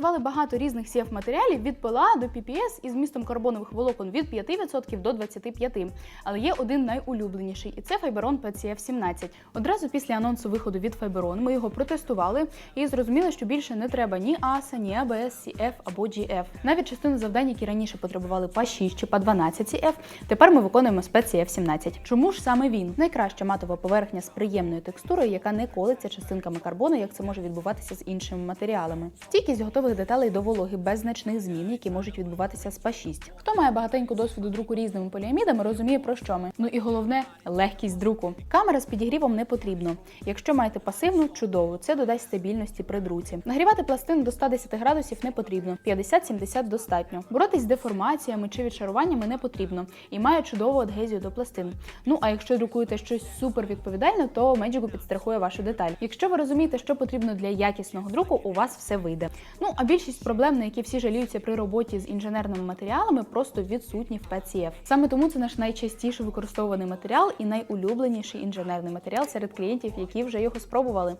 тестували багато різних cf матеріалів від ПЛА до PPS із змістом карбонових волокон від 5% до 25%. Але є один найулюбленіший, і це Fiberon PCF 17. Одразу після анонсу виходу від Fiberon ми його протестували і зрозуміли, що більше не треба ні ASA, ні ABS, CF або GF. Навіть частину завдань, які раніше потребували по 6 чи по 12 CF, тепер ми виконуємо з PCF 17. Чому ж саме він? Найкраща матова поверхня з приємною текстурою, яка не колиться частинками карбону, як це може відбуватися з іншими матеріалами. Стійкість готових деталей до вологи без значних змін, які можуть відбуватися з па 6 Хто має багатенько досвіду друку різними поліамідами, розуміє про що ми. Ну і головне легкість друку. Камера з підігрівом не потрібно. Якщо маєте пасивну, чудово, це додасть стабільності при друці. Нагрівати пластину до 110 градусів не потрібно, 50-70 достатньо. Боротись з деформаціями чи відшаруваннями не потрібно і має чудову адгезію до пластин. Ну а якщо друкуєте щось супер відповідальне, то Magic підстрахує вашу деталь. Якщо ви розумієте, що потрібно для якісного друку, у вас все вийде. Ну а більшість проблем, на які всі жаліються при роботі з інженерними матеріалами, просто відсутні в ПЦФ. Саме тому це наш найчастіше використовуваний матеріал і найулюбленіший інженерний матеріал серед клієнтів, які вже його спробували.